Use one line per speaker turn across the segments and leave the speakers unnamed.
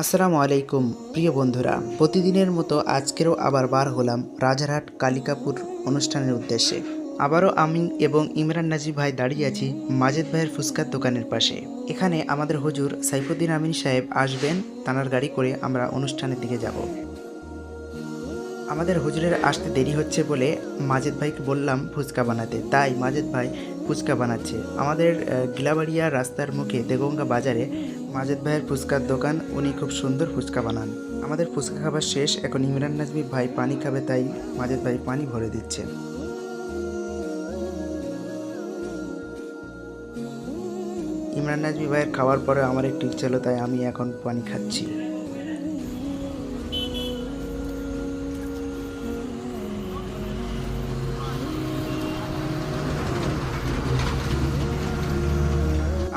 আসসালামু আলাইকুম, প্রিয় বন্ধুরা। প্রতিদিনের মতো আজকেরও আবার বার হলাম রাজারহাট কালিকাপুর অনুষ্ঠানের উদ্দেশ্যে। আবারও আমি এবং ইমরান নাজিব ভাই দাঁড়িয়ে আছি মাজেদ ভাইয়ের ফুচকার দোকানের পাশে। এখানে আমাদের হুজুর সাইফুদ্দিন আমিন সাহেব আসবেন, তানার গাড়ি করে আমরা অনুষ্ঠানের দিকে যাব। আমাদের হুজুরের আসতে দেরি হচ্ছে বলে মাজেদ ভাইকে বললাম ফুচকা বানাতে। তাই মাজেদ ভাই ফুচকা বানাচ্ছে। আমাদের গিলাবাড়িয়া রাস্তার মুখে দেগঙ্গা বাজারে মাজেদ ভাইয়ের ফুচকার দোকান, উনি খুব সুন্দর ফুচকা বানান। আমাদের ফুচকা খাবার শেষ, এখন ইমরান নাজমি ভাই পানি খাবে তাই মাজেদ ভাই পানি ভরে দিচ্ছেন ইমরান নাজমি ভাইয়ের খাওয়ার পরে আমার একটু ইচ্ছে তাই আমি এখন পানি খাচ্ছি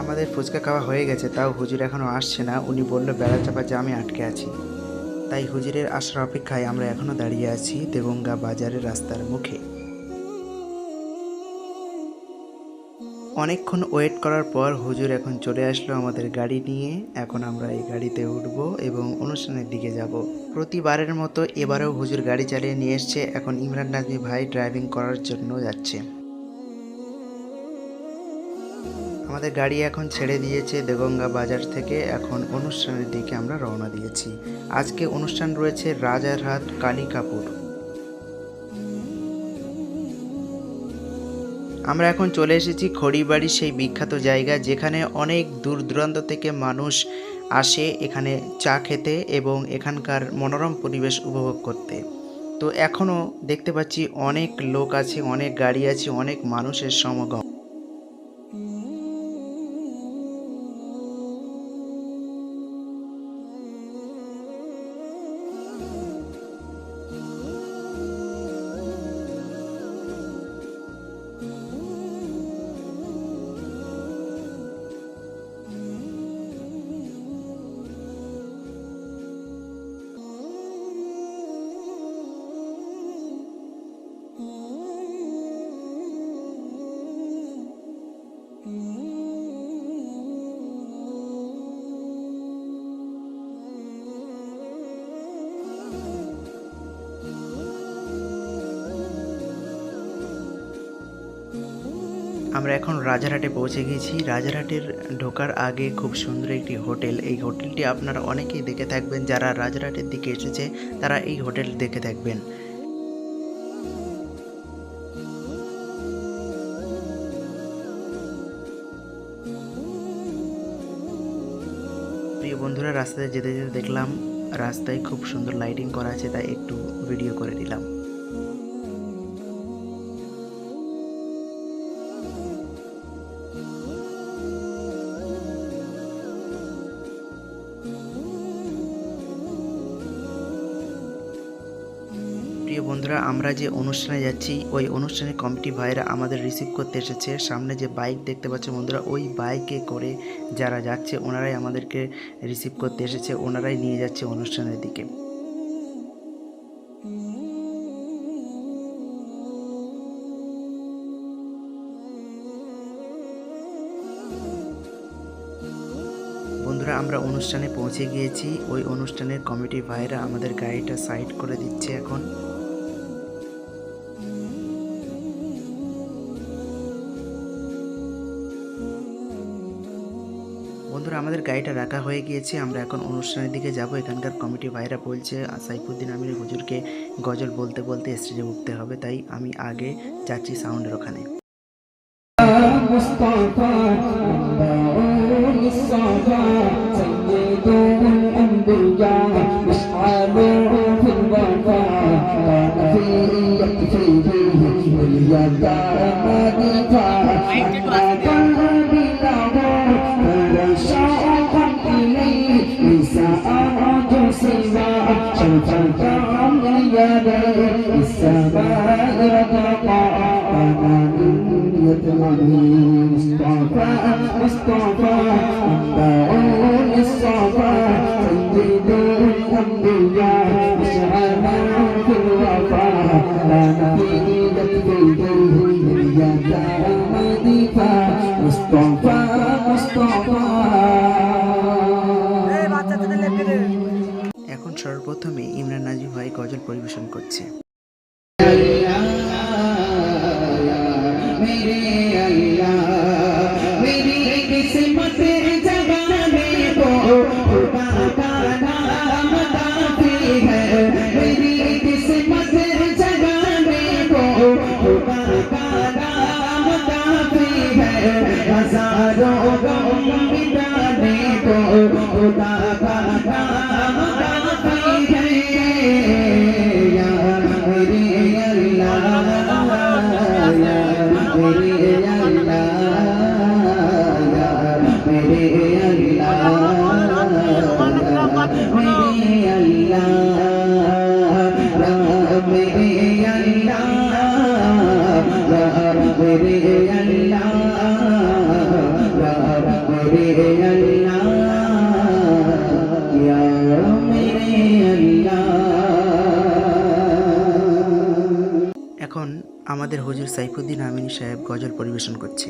আমাদের ফুচকা খাওয়া হয়ে গেছে, তাও হুজুর এখনও আসছে না। উনি বলল বেড়া চাপা জামে আটকে আছি। তাই হুজুরের আসার অপেক্ষায় আমরা এখনও দাঁড়িয়ে আছি দেবঙ্গা বাজারের রাস্তার মুখে। অনেকক্ষণ ওয়েট করার পর হুজুর এখন চলে আসলো আমাদের গাড়ি নিয়ে। এখন আমরা এই গাড়িতে উঠব এবং অনুষ্ঠানের দিকে যাব। প্রতিবারের মতো এবারেও হুজুর গাড়ি চালিয়ে নিয়ে এসছে। এখন ইমরান নাজমি ভাই ড্রাইভিং করার জন্য যাচ্ছে। আমাদের গাড়ি এখন ছেড়ে দিয়েছে দেগঙ্গা বাজার থেকে। এখন অনুষ্ঠানের দিকে আমরা রওনা দিয়েছি। আজকে অনুষ্ঠান রয়েছে রাজারহাট কালিকাপুর। আমরা এখন চলে এসেছি খড়িবাড়ি সেই বিখ্যাত জায়গা, যেখানে অনেক দূর দূরান্ত থেকে মানুষ আসে এখানে চা খেতে এবং এখানকার মনোরম পরিবেশ উপভোগ করতে। তো এখনও দেখতে পাচ্ছি অনেক লোক আছে, অনেক গাড়ি আছে, অনেক মানুষের সমাগম। আমরা এখন রাজারহাটে পৌঁছে গেছি রাজারহাটের ঢোকার আগে খুব সুন্দর একটি হোটেল। এই হোটেলটি আপনারা অনেকেই দেখে থাকবেন, যারা রাজারহাটের দিকে এসেছে, তারা এই হোটেল দেখে থাকবেন। প্রিয় বন্ধুরা, রাস্তায় যেতে যেতে দেখলাম, রাস্তায় খুব সুন্দর লাইটিং করা আছে, তাই একটু ভিডিও করে নিলাম। প্রিয় বন্ধুরা, আমরা যে অনুষ্ঠানে যাচ্ছি, ওই অনুষ্ঠানে কমিটি ভাইরা আমাদের রিসিভ করতে এসেছে। সামনে যে বাইক দেখতে পাচ্ছে বন্ধুরা, ওই বাইকে করে যারা যাচ্ছে, ওনারাই আমাদেরকে রিসিভ করতে এসেছে, ওনারাই নিয়ে যাচ্ছে অনুষ্ঠানের দিকে। বন্ধুরা, আমরা অনুষ্ঠানে পৌঁছে গিয়েছি। ওই অনুষ্ঠানের কমিটি ভাইরা আমাদের গাড়িটা সাইড করে দিচ্ছে এখন। বন্ধুরা, আমাদের গাড়িটা রাখা হয়ে গিয়েছে। আমরা এখন অনুষ্ঠানের দিকে যাব। এখানকার কমিটি ভাইরা বলছে, সাইফুদ্দিন আমির হুজুরকে গজল বলতে বলতে স্টেজে উঠতে হবে, তাই আমি আগে যাচ্ছি সাউন্ডের ওখানে।
بديع السماء وتقع مصطفى مصطفى أنباء الصفا سيد الأنبياء أشعل في الوفا لا نفيدت في يديه يا
دار
مضيفا সর্বপ্রথমে ইমরান নাজিব ভাই গজল পরিবেশন করছে। এখন আমাদের হুজুর সাইফুদ্দিন আমিনী সাহেব গজল পরিবেশন করছে।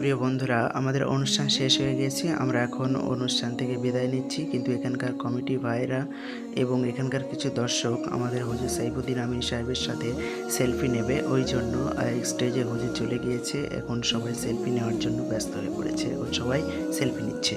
প্রিয় বন্ধুরা, আমাদের অনুষ্ঠান শেষ হয়ে গেছে। আমরা এখন অনুষ্ঠান থেকে বিদায় নিচ্ছি। কিন্তু এখানকার কমিটি ভাইরা এবং এখানকার কিছু দর্শক আমাদের হুজুর সাইফুদ্দিন আমিন সাহেবের সাথে সেলফি নেবে। ওই জন্য স্টেজে হুজুর চলে গিয়েছে। এখন সবাই সেলফি নেওয়ার জন্য ব্যস্ত হয়ে পড়েছে। এখন সবাই সেলফি নিচ্ছে।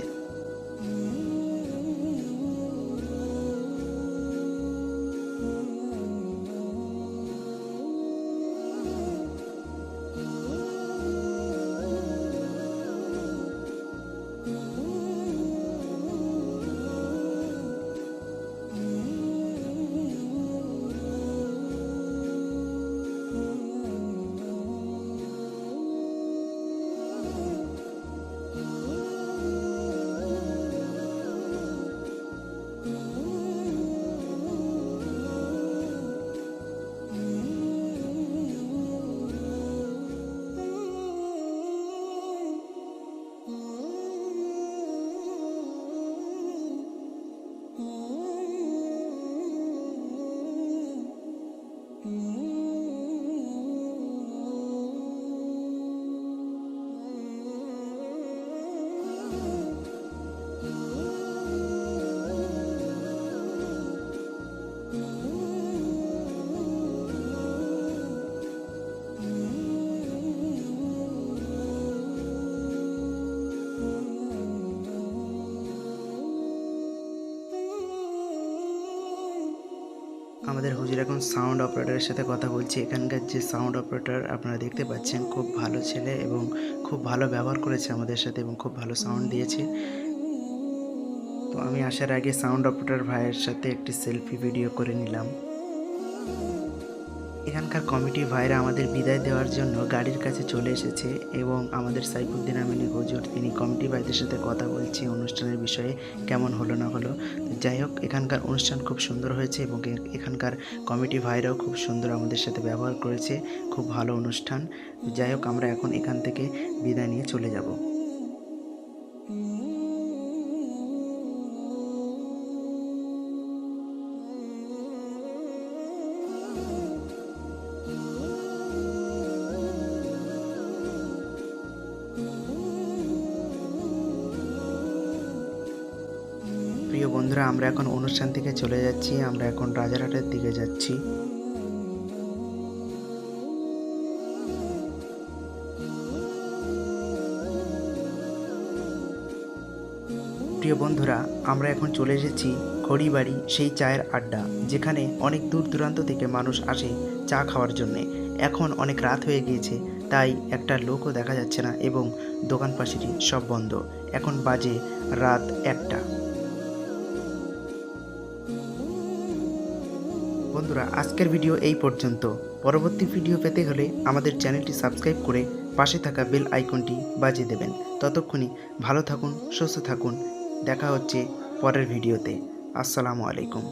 এখন সাউন্ড অপারেটারের সাথে কথা বলছি। এখানকার যে সাউন্ড অপারেটার আপনারা দেখতে পাচ্ছেন, খুব ভালো ছেলে এবং খুব ভালো ব্যবহার করেছে আমাদের সাথে এবং খুব ভালো সাউন্ড দিয়েছে। তো আমি আসার আগে সাউন্ড অপারেটার ভাইয়ের সাথে একটি সেলফি ভিডিও করে নিলাম। এখানকার কমিটি ভাইরা আমাদের বিদায় দেওয়ার জন্য গাড়ির কাছে চলে এসেছে এবং আমাদের সাইফুদ্দিন আমিনী হুজুর, তিনি কমিটি ভাইদের সাথে কথা বলছে অনুষ্ঠানের বিষয়ে, কেমন হলো না হলো। যাই হোক, এখানকার অনুষ্ঠান খুব সুন্দর হয়েছে এবং এখানকার কমিটি ভাইরাও খুব সুন্দর আমাদের সাথে ব্যবহার করেছে, খুব ভালো অনুষ্ঠান। যাই হোক, আমরা এখন এখান থেকে বিদায় নিয়ে চলে যাব। বন্ধুরা, আমরা এখন অনুষ্ঠান থেকে চলে যাচ্ছি। আমরা এখন রাজারহাটের দিকে যাচ্ছি। প্রিয় বন্ধুরা, আমরা এখন চলে এসেছি খড়িবাড়ি সেই চায়ের আড্ডা, যেখানে অনেক দূর দূরান্ত থেকে মানুষ আসে চা খাওয়ার জন্যে। এখন অনেক রাত হয়ে গিয়েছে,
তাই একটা লোকও দেখা যাচ্ছে না এবং দোকান পাশেরই সব বন্ধ। এখন বাজে রাত একটা। বন্ধুরা, আজকের ভিডিও এই পর্যন্ত। পরবর্তী ভিডিও পেতে হলে আমাদের চ্যানেলটি সাবস্ক্রাইব করে পাশে থাকা বেল আইকনটি বাজিয়ে দেবেন। ততক্ষণই ভালো থাকুন, সুস্থ থাকুন। দেখা হচ্ছে পরের ভিডিওতে। আসসালামু আলাইকুম।